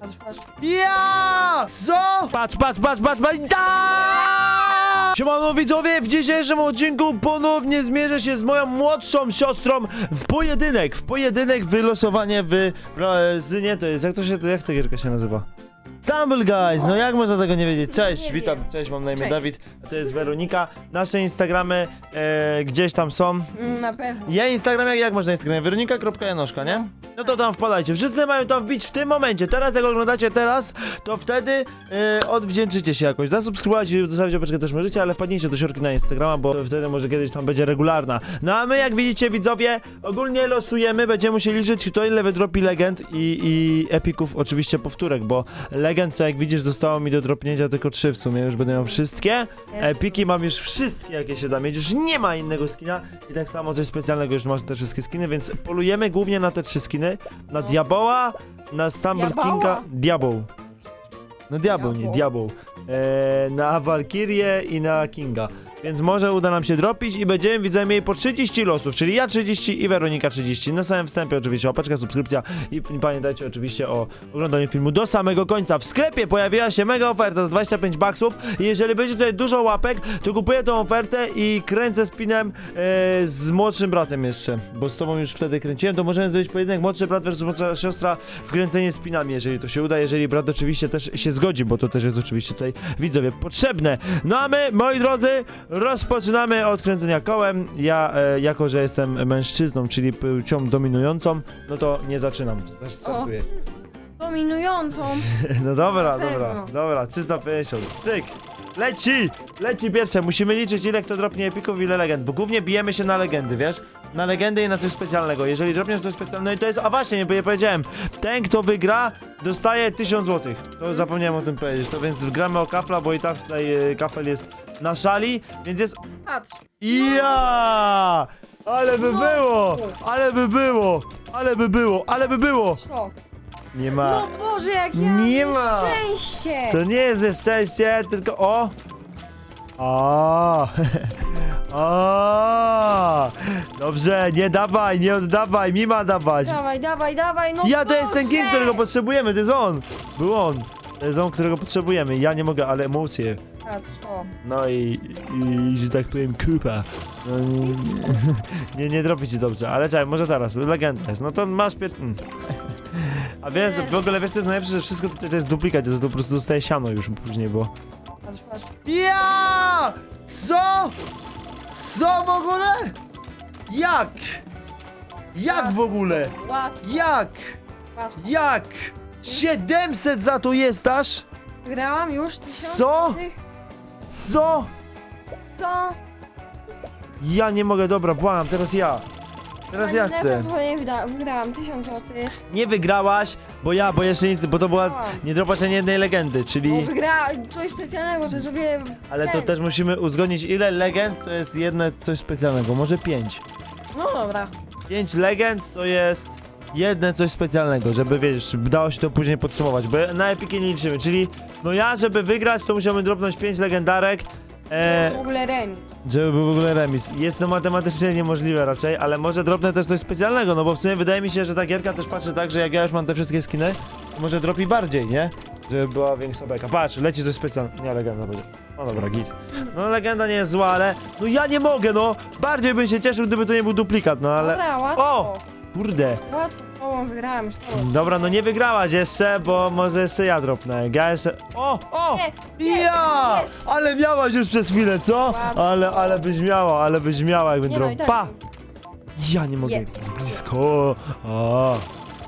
Patrz, patrz. Ja! Co? Patrz, patrz, patrz, patrz, patrz. Da! Siemano widzowie, w dzisiejszym odcinku ponownie zmierzę się z moją młodszą siostrą w pojedynek, w pojedynek, wylosowanie w Brazynie, to jest, jak to się, jak ta gierka się nazywa? Stumble Guys, no jak można tego nie wiedzieć? Cześć, Nie witam, wiem. cześć, mam na imię Cześć. Dawid, a to jest Weronika, nasze Instagramy e, gdzieś tam są, Mm, Na pewno. ja Instagram, jak, jak można Instagram? Weronika.janoszka, nie? No to tam wpadajcie. Wszyscy mają tam wbić w tym momencie. Teraz jak oglądacie teraz, to wtedy yy, odwdzięczycie się jakoś. Zasubskrybować i zostawić opeczkę też możecie, ale wpadnijcie do siorki na Instagrama, bo wtedy może kiedyś tam będzie regularna. No a my jak widzicie widzowie, ogólnie losujemy, będziemy musieli liczyć kto ile wydropi legend i, i epików oczywiście powtórek, bo legend to jak widzisz zostało mi do dropnięcia tylko trzy w sumie, już będę miał wszystkie. Epiki mam już wszystkie, jakie się da mieć, już nie ma innego skina i tak samo coś specjalnego, już masz te wszystkie skiny, więc polujemy głównie na te trzy skiny, na. Diaboła, na Stumble Diaboła? Kinga, Diaboł. No Diabeł, nie Diaboł. Diaboł. Eee, na Valkyrię i na Kinga. Więc może uda nam się dropić i będziemy widzę mieli po 30 losów, czyli ja 30 i Weronika 30. Na samym wstępie oczywiście łapeczka, subskrypcja i pamiętajcie oczywiście o oglądaniu filmu do samego końca. W sklepie pojawiła się mega oferta za 25 baksów i jeżeli będzie tutaj dużo łapek, to kupuję tą ofertę i kręcę spinem e, z młodszym bratem jeszcze, bo z tobą już wtedy kręciłem, to możemy zrobić pojedynek młodszy brat versus młodsza siostra w kręcenie spinami, jeżeli to się uda, jeżeli brat oczywiście też się zgodzi, bo to też jest oczywiście tutaj widzowie potrzebne. No a my, moi drodzy, rozpoczynamy od kręcenia kołem. Ja, e, jako że jestem mężczyzną, czyli płcią dominującą, no to nie zaczynam. Startuję. Dominującą. No dobra, dobra, pewno. dobra, 350, cyk, leci, leci pierwsze, musimy liczyć ile kto dropnie epików, ile legend, bo głównie bijemy się na legendy, wiesz, na legendy i na coś specjalnego, jeżeli dropniesz coś specjalnego, no i to jest, a właśnie, nie, nie powiedziałem, ten kto wygra, dostaje 1000 zł, to zapomniałem o tym powiedzieć, to więc gramy o kafla, bo i tak tutaj e, kafel jest na szali, więc jest, Patrz. ja, ale by było, ale by było, ale by było, ale by było, Co? Nie ma. No Boże, jak ja Nie mam ma. szczęście. To nie jest nieszczęście, tylko o! O! o! Dobrze, nie dawaj, nie oddawaj, mi ma dawać. Dawaj, dawaj, dawaj, no Ja to jest ten king, którego potrzebujemy, to jest on. Był on. To jest on, którego potrzebujemy. Ja nie mogę, ale emocje. Patrz, o. No i, i że tak powiem, kupa. No, nie, nie, nie dropi ci dobrze, ale czekaj, może teraz, legenda jest. No to masz pier... Mm. A wiesz, w ogóle wiesz co jest najlepsze, że wszystko tutaj to jest duplikat, to po prostu dostaje siano już później, bo... Patrz, patrz. Ja! Co? Co w ogóle? Jak? Jak w ogóle? Łatwo. Jak? Patrz. Jak? 700 za to jest aż? Wygrałam już tysiąc Co? Co? Co? Ja nie mogę, dobra, błagam, teraz ja. Teraz ja chcę. Wyda- wygrałam tysiąc złotych. Nie wygrałaś, bo ja, bo jeszcze nic, bo to była nie dropasz ani jednej legendy, Bo czyli... wygrałam coś specjalnego, że sobie... Ale to ten. też musimy uzgodnić ile legend to jest jedne coś specjalnego, może pięć. No dobra. 5 legend to jest jedne coś specjalnego, żeby wiesz, dało się to później podsumować, bo na epikie nie liczymy, czyli no ja, żeby wygrać, to musiałbym dropnąć 5 legendarek, W e, ogóle remis. żeby był w ogóle remis. Jest to matematycznie niemożliwe raczej, ale może dropnę też coś specjalnego, no bo w sumie wydaje mi się, że ta gierka też patrzy tak, że jak ja już mam te wszystkie skiny, to może dropi bardziej, nie? Żeby była większa beka. Patrz, leci coś specjalnego. Nie, legenda będzie. No dobra, git. No legenda nie jest zła, ale no ja nie mogę, no! Bardziej bym się cieszył, gdyby to nie był duplikat, no ale... Dobra, łatwo. O! Kurde. Łatwo z tobą wygrałem już. Dobra, no nie wygrałaś jeszcze, bo może jeszcze ja dropnę. Ja jeszcze... O! O! Nie, nie, Ja! jest. Ale miałaś już przez chwilę, co? Ładnie. Ale, ale byś miała, ale byś miała, jakby Nie no, i drop. tak. Pa! Ja nie mogę, Jest. jest blisko. A,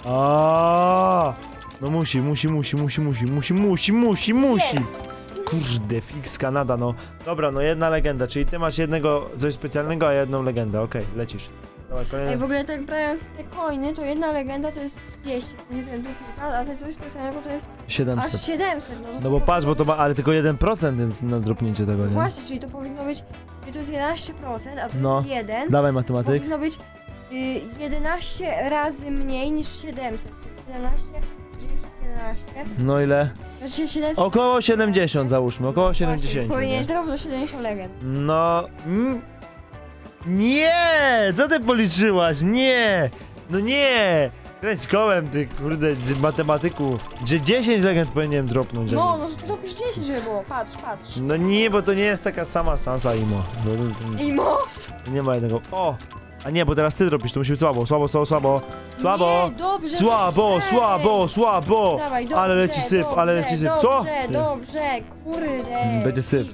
a. No musi, musi, musi, musi, musi, musi, musi, musi, musi. Jest. Kurde, fix Kanada, no. Dobra, no jedna legenda, czyli ty masz jednego coś specjalnego, a jedną legendę. Okej, lecisz. Dawaj, Ej, w ogóle tak brając te coiny, to jedna legenda to jest 30, nie wiem, a to coś specjalnego to jest 700. aż 700. No, to No bo patrz, bo to ma, ale tylko 1% jest na dropnięcie tego, nie? Właśnie, czyli to powinno być, czyli to jest 11%, a to No. jest 1. Dawaj matematyk. Powinno być y, 11 razy mniej niż 700. 17, 11. No ile? Znaczy 700. Około 70 załóżmy, około 70. Powinieneś Nie? teraz do 70 legend. No. Mm, nie! Co ty policzyłaś? Nie! No nie! Kręć kołem, ty kurde, ty matematyku. Że 10 legend powinienem dropnąć. No, no to zapisz 10, żeby było. Patrz, patrz. No nie, bo to nie jest taka sama szansa, Imo. Bo Imo! Nie ma jednego. O! A nie, bo teraz ty dropisz, to musi być słabo, słabo, słabo, słabo. Słabo! Nie, dobrze. Słabo, dobrze. słabo, słabo! Dawaj, dobrze, Ale leci syf, dobrze, ale leci syf. Co? Dobrze, dobrze, kurde. Będzie syf.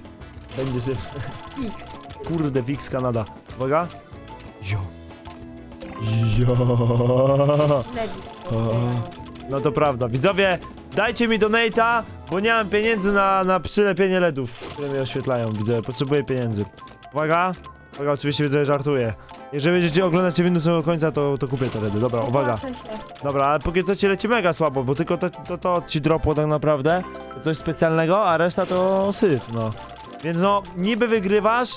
Będzie syf. Fix. Kurde, Fix Kanada. Uwaga. Jo. Jo. No to prawda. Widzowie, dajcie mi donate'a, bo nie mam pieniędzy na, na przylepienie LEDów, które mnie oświetlają. Widzowie, potrzebuję pieniędzy. Uwaga. Uwaga, oczywiście widzowie, żartuję. Jeżeli będziecie oglądać windy do samego końca, to, to kupię te LEDy. Dobra, uwaga. Dobra, ale póki co ci leci mega słabo, bo tylko to, to, to ci dropło tak naprawdę. Coś specjalnego, a reszta to syf, no. Więc no, niby wygrywasz,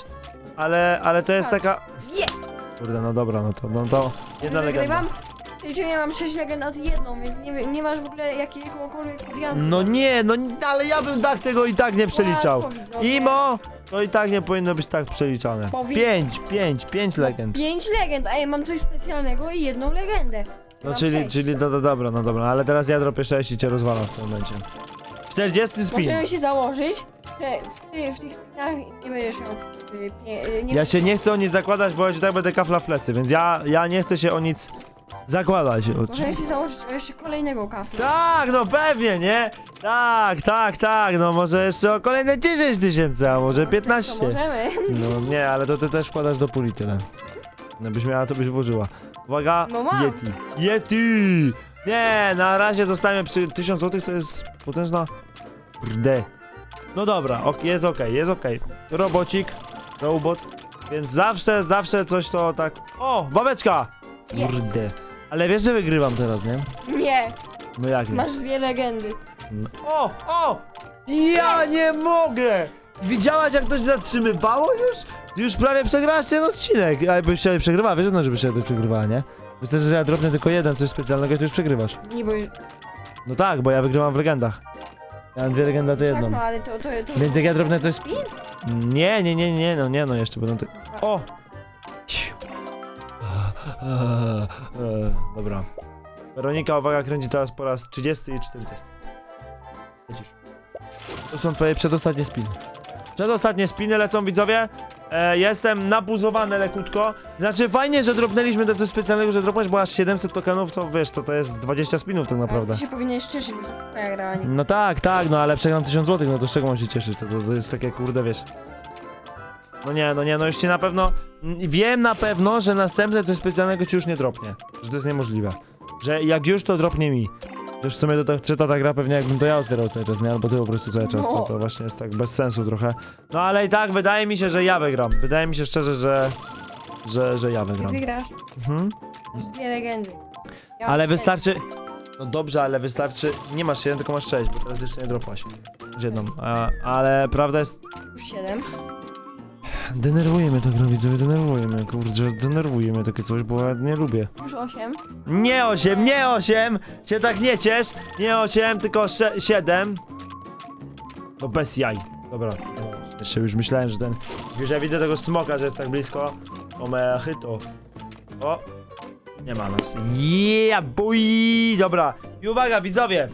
ale, ale to jest Tak. taka... Jest! Kurde, no dobra, no to, no to jedna legenda. Wygrywam. Czyli ja mam 6 legend nad jedną, więc nie, nie masz w ogóle jakiegokolwiek wariantu. No nie, no nie, ale ja bym tak tego i tak nie przeliczał. Łatwo, widzowie. Imo, to i tak nie powinno być tak przeliczane. Powi- Pięć, pięć, pięć legend. 5 legend, a ja mam coś specjalnego i jedną legendę. No Mam czyli, sześć. czyli, no, no dobra, no dobra, ale teraz ja dropię 6 i cię rozwalam w tym momencie. 40 spin. Możemy się założyć, że w, ty, w tych spinach nie będziesz miał... y, Nie, y, nie Ja się nie chcę o nic zakładać, bo ja ci tak będę kafla w plecy, więc ja, ja nie chcę się o nic zakładać. O, Możemy się założyć o jeszcze kolejnego kafla. Tak, no pewnie, nie? Tak, tak, tak, no może jeszcze o kolejne 10 tysięcy, a może To 15. możemy. No nie, ale to ty też wkładasz do puli tyle. No byś miała, to byś włożyła. Uwaga, No mam. Yeti. Yeti! Nie, na razie zostajemy przy 1000 zł, to jest potężna... Brde. No dobra, ok, jest okej, jest okej. Robocik, robot, więc zawsze, zawsze coś to tak... O, babeczka! Kurde. Ale wiesz, że wygrywam teraz, nie? Nie, No jak nie? masz dwie legendy. No. O, o! Ja nie mogę! Widziałaś jak to się zatrzymywało już? Już prawie przegrałaś ten odcinek. A jakbyś się przegrywała, wiesz, no, żebyś się to przegrywała, nie? Myślę, że ja drobny tylko jeden, coś specjalnego, to już przegrywasz. Nie, bo... No tak, bo ja wygrywam w legendach. Ja mam dwie legendy, to Tak, jedną. no ale to... to, to Więc jak ja drobne coś... Spin? Nie, nie, nie, nie, no nie, no jeszcze będą te... O! Dobra. Weronika, uwaga, kręci teraz po raz 30 i 40. Lecisz. To są twoje przedostatnie spiny. Przedostatnie spiny lecą, widzowie. E, jestem nabuzowany lekutko. Znaczy, fajnie, że dropnęliśmy to coś specjalnego, że dropnąć, bo aż 700 tokenów, to wiesz, to to jest 20 spinów tak naprawdę. Ty się powinieneś cieszyć, bo to jest twoja gra, a nie... No tak, tak, no ale przegram 1000 zł, no to z czego mam się cieszyć? To, to, to jest takie kurde, wiesz. No nie, no nie, no już ci na pewno. Wiem na pewno, że następne coś specjalnego ci już nie dropnie. Że to jest niemożliwe. Że jak już to dropnie mi. Też w sumie to, to, czyta ta gra pewnie jakbym to ja otwierał cały czas, nie? Albo ty po prostu cały czas, no to właśnie jest tak bez sensu trochę. No ale i tak wydaje mi się, że ja wygram. Wydaje mi się szczerze, że... Że, że ja wygram. Ty wygrasz. Mhm. Już dwie legendy. Ja ale wystarczy... No dobrze, ale wystarczy... Nie masz 7, tylko masz 6, bo teraz jeszcze nie dropłaś. Z jedną. A, ale prawda jest... Już 7. Denerwujemy tak, no widzowie, denerwujemy, kurczę, denerwujemy takie coś, bo ja nie lubię. Już 8. Nie 8, nie 8! Się tak nie ciesz! Nie 8, tylko 7. No bez jaj. Dobra. Jeszcze już myślałem, że ten... Już ja widzę tego smoka, że jest tak blisko. O me chyto. O! Nie ma nas. Yeah, boy! Dobra. I uwaga, widzowie!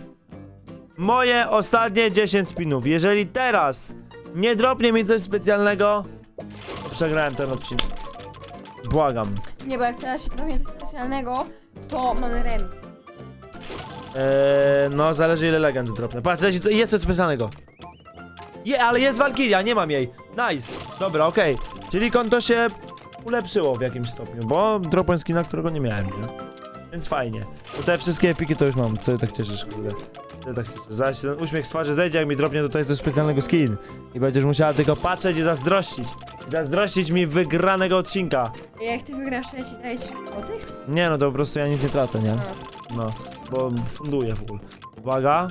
Moje ostatnie 10 spinów. Jeżeli teraz nie dropnie mi coś specjalnego, przegrałem ten odcinek. Błagam. Nie, bo jak teraz się robię coś specjalnego, to mamy remis. Eee, no, zależy ile legend dropnę. Patrz, leci, co- jest coś specjalnego. Je, ale jest Valkyria, nie mam jej. Nice. Dobra, okej. Czyli konto się ulepszyło w jakimś stopniu, bo dropłem skina, którego nie miałem, nie? Więc fajnie. To te wszystkie epiki to już mam. Co ty tak cieszysz, kurde? Co ty tak cieszysz? Się ten uśmiech z twarzy zejdzie, jak mi dropnie tutaj coś specjalnego skin. I będziesz musiała tylko patrzeć i zazdrościć. Zazdrościć mi wygranego odcinka. Jak ty wygrasz, to ja ci daję 3 złotych? Nie no, to po prostu ja nic nie tracę, nie? No. Bo funduję full. Uwaga.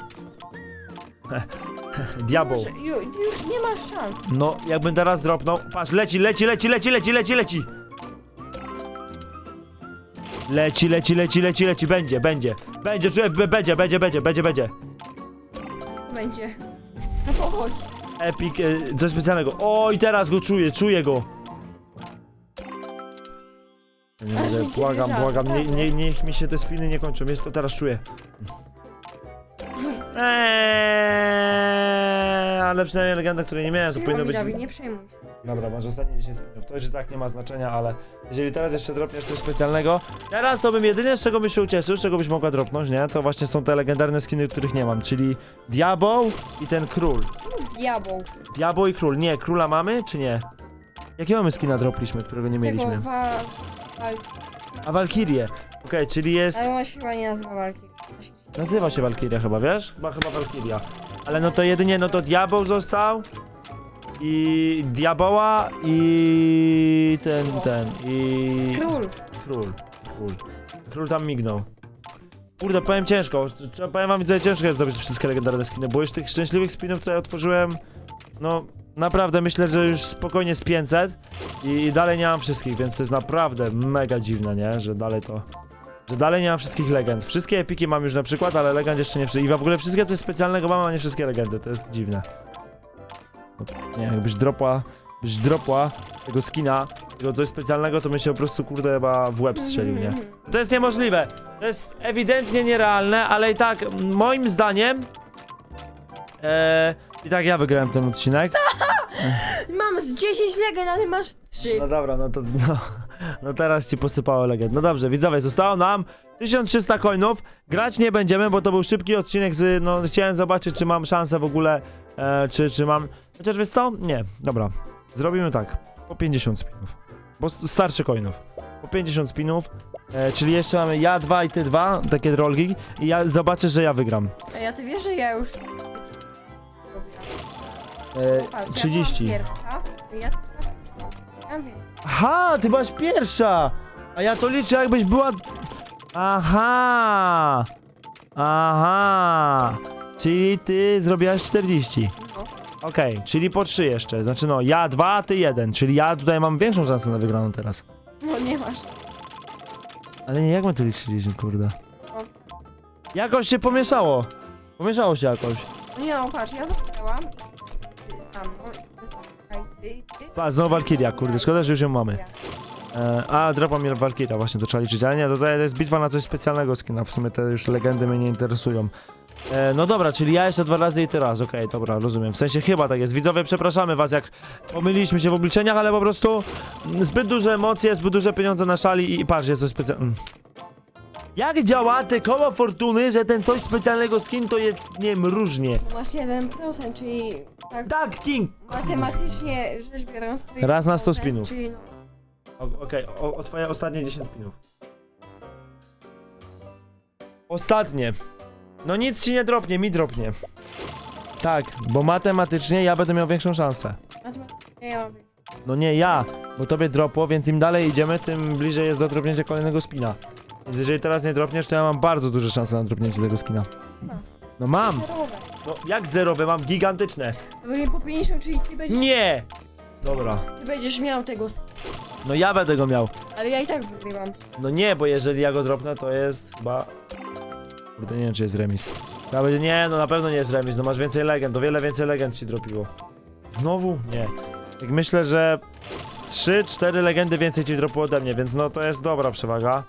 Diabeł. Już, ju, już nie masz szans. No, jakbym teraz dropnął. Patrz, leci, leci, leci, leci, leci, leci, leci. Leci, leci, leci, leci, leci, będzie, będzie. Będzie, czuję, b- będzie, będzie, będzie, będzie, będzie. Będzie. No pochodź. Epic, e, coś specjalnego. O, i teraz go czuję, czuję go. Nie błagam, błagam, nie, naprawdę. nie, niech mi się te spiny nie kończą, wiesz, to teraz czuję. Eee, ale przynajmniej legenda, której nie miałem, to powinno być... Dawid, nie przejmuj. Dobra, masz ostatnie 10 spinów. To już i tak nie ma znaczenia, ale jeżeli teraz jeszcze dropniesz coś specjalnego, teraz to bym jedynie z czego bym się ucieszył, z czego byś mogła dropnąć, nie? To właśnie są te legendarne skiny, których nie mam, czyli Diabeł i ten Król. Diabeł. Diabeł i Król. Nie, Króla mamy, czy nie? Jakie mamy skina dropliśmy, którego nie mieliśmy? Tego wa... Wal... A Valkyrie. Okej, czyli jest... Ale ona się chyba nie nazywa walki. Nazywa się Valkyria chyba, wiesz? Chyba, chyba Valkyria. Ale no to jedynie, no to Diabeł został. I Diaboła i ten, ten, i... Król. Król. Król. Król tam mignął. Kurde, powiem ciężko. Powiem wam, widzę, ciężko jest zdobyć wszystkie legendarne skiny, bo już tych szczęśliwych spinów tutaj otworzyłem, no naprawdę myślę, że już spokojnie z 500 i, i dalej nie mam wszystkich, więc to jest naprawdę mega dziwne, nie? Że dalej to... Że dalej nie mam wszystkich legend. Wszystkie epiki mam już na przykład, ale legend jeszcze nie wszystkie. I w ogóle wszystkie coś specjalnego mam, a nie wszystkie legendy. To jest dziwne. No, nie, jakbyś dropła, byś dropła tego skina, tego coś specjalnego, to bym się po prostu kurde chyba w łeb strzelił, nie? To jest niemożliwe. To jest ewidentnie nierealne, ale i tak moim zdaniem e, i tak ja wygrałem ten odcinek. Mam z 10 legend, a ty masz 3. No dobra, no to no, no teraz ci posypało legend. No dobrze, widzowie, zostało nam 1300 coinów. Grać nie będziemy, bo to był szybki odcinek z, no chciałem zobaczyć, czy mam szansę w ogóle, e, czy, czy mam... Chociaż wiesz co? Nie, dobra. Zrobimy tak, po 50 spinów. Bo starczy coinów. Po 50 spinów, e, czyli jeszcze mamy ja dwa i ty dwa, takie rolki i ja zobaczę, że ja wygram. A ja ty wiesz, że ja już... E, Patrz, 30. Ja byłam pierwsza, ja... Ja wiem. Aha, ty byłaś pierwsza! A ja to liczę jakbyś była... Aha! Aha! Czyli ty zrobiłaś 40. No. Okej, czyli po 3 jeszcze. Znaczy no, ja 2, a ty 1. Czyli ja tutaj mam większą szansę na wygraną teraz. No nie masz. Ale nie, jak my to liczyliśmy, kurde? Jakoś się pomieszało. Pomieszało się jakoś. Nie no, patrz, ja zaczęłam. Tam, czekaj, ty, ty. A, znowu Valkyria, kurde, szkoda, że już ją mamy. E, a, dropa mi Valkyria, właśnie to trzeba liczyć. Ale nie, to, to jest bitwa na coś specjalnego skina. W sumie te już legendy mnie nie interesują. E, no dobra, czyli ja jeszcze dwa razy i ty raz. Okej, dobra, rozumiem. W sensie chyba tak jest. Widzowie, przepraszamy was, jak pomyliliśmy się w obliczeniach, ale po prostu mm, zbyt duże emocje, zbyt duże pieniądze na szali i patrz, jest coś specjalnego. Jak działa te koło fortuny, że ten coś specjalnego skin to jest, nie wiem, różnie? No Masz 1%, czyli tak Tak, King! matematycznie rzecz biorąc... to jest Raz na 100 1%, spinów. Czyli no, O- Okej, o, o twoje ostatnie 10 spinów. Ostatnie. No nic ci nie dropnie, mi dropnie. Tak, bo matematycznie ja będę miał większą szansę. matematycznie ja mam. No nie ja, bo tobie dropło, więc im dalej idziemy, tym bliżej jest do dropnięcia kolejnego spina. Więc jeżeli teraz nie dropniesz, to ja mam bardzo duże szanse na dropnięcie tego spina. No mam! Zerowe. No jak zerowe, mam gigantyczne. To będzie po 50, czyli ty będziesz, Nie! Dobra, ty będziesz miał tego, no ja będę go miał. ale ja i tak wygrywam. No nie, bo jeżeli ja go dropnę, to jest chyba... Kurde, nie wiem, czy jest remis. Chyba będzie... Nie, no na pewno nie jest remis, no masz więcej legend, o wiele więcej legend ci dropiło. Znowu? Nie. Jak myślę, że 3-4 legendy więcej ci dropiło ode mnie, więc no to jest dobra przewaga.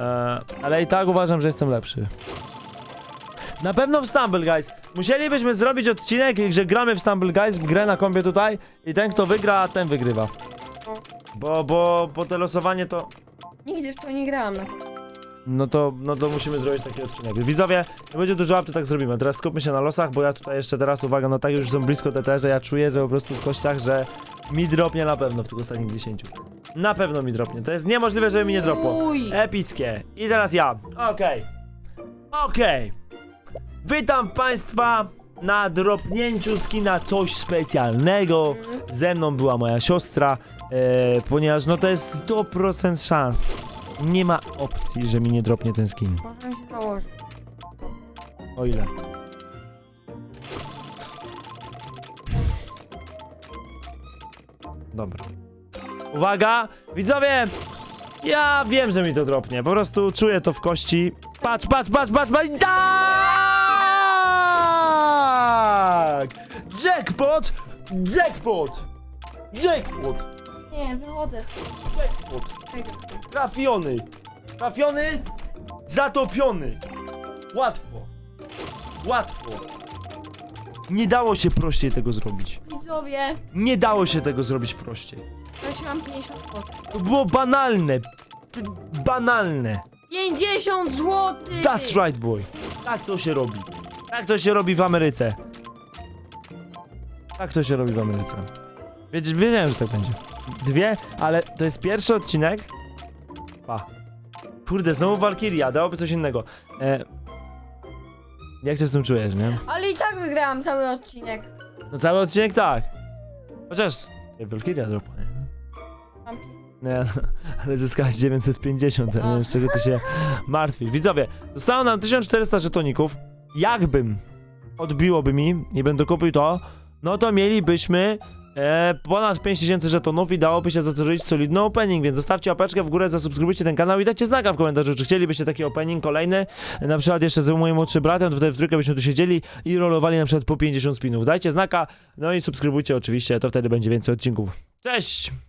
Eee, ale i tak uważam, że jestem lepszy. Na pewno w Stumble Guys. Musielibyśmy zrobić odcinek, że gramy w Stumble Guys, w grę na kompie tutaj i ten kto wygra, ten wygrywa. Bo, bo, bo to losowanie to... Nigdy w to nie grałam na No to, no to musimy zrobić taki odcinek. Widzowie, nie będzie dużo up, to tak zrobimy. Teraz skupmy się na losach, bo ja tutaj jeszcze teraz, uwaga, no tak już są blisko TT, że ja czuję, że po prostu w kościach, że mi dropnie na pewno w tych ostatnich 10. Na pewno mi dropnie. To jest niemożliwe, żeby mi nie dropło. Uj. Epickie. I teraz ja. Okej. Okej. Witam Państwa na dropnięciu skina coś specjalnego. Ze mną była moja siostra, e, ponieważ no to jest 100% szans. Nie ma opcji, że mi nie dropnie ten skin. Się. O ile? Dobra. Uwaga! Widzowie! Ja wiem, że mi to dropnie. Po prostu czuję to w kości. Patrz, patrz, patrz, patrz, patrz! Tak! Jackpot! Jackpot! Jackpot! Nie, wychodzę z tego. Jackpot. Trafiony. Trafiony. Zatopiony. Łatwo. Łatwo. Nie dało się prościej tego zrobić. Widzowie, Nie dało się tego zrobić prościej. Właśnie mam 50 zł. To było banalne. Ty- Banalne. 50 zł! That's right, boy. Tak to się robi. Tak to się robi w Ameryce. Tak to się robi w Ameryce. Wiedzieć, wiedziałem, że tak będzie. Dwie, ale to jest pierwszy odcinek. Pa. Kurde, znowu Valkyria, dałoby coś innego. E... Jak się z tym czujesz, nie? Ale i tak wygrałam cały odcinek. No cały odcinek tak. Chociaż... tutaj Valkyria dropła, nie? Nie, ale zyskałeś 950, ja nie wiem z czego ty się martwisz. Widzowie, zostało nam 1400 żetoników. Jakbym odbiłoby mi i będę kupił to, no to mielibyśmy e, ponad 5000 żetonów i dałoby się za to zrobić solidny opening, więc zostawcie łapeczkę w górę, zasubskrybujcie ten kanał i dajcie znaka w komentarzu, czy chcielibyście taki opening kolejny, na przykład jeszcze z moim młodszym bratem, wtedy w trójkę byśmy tu siedzieli i rolowali na przykład po 50 spinów. Dajcie znaka, no i subskrybujcie oczywiście, to wtedy będzie więcej odcinków. Cześć!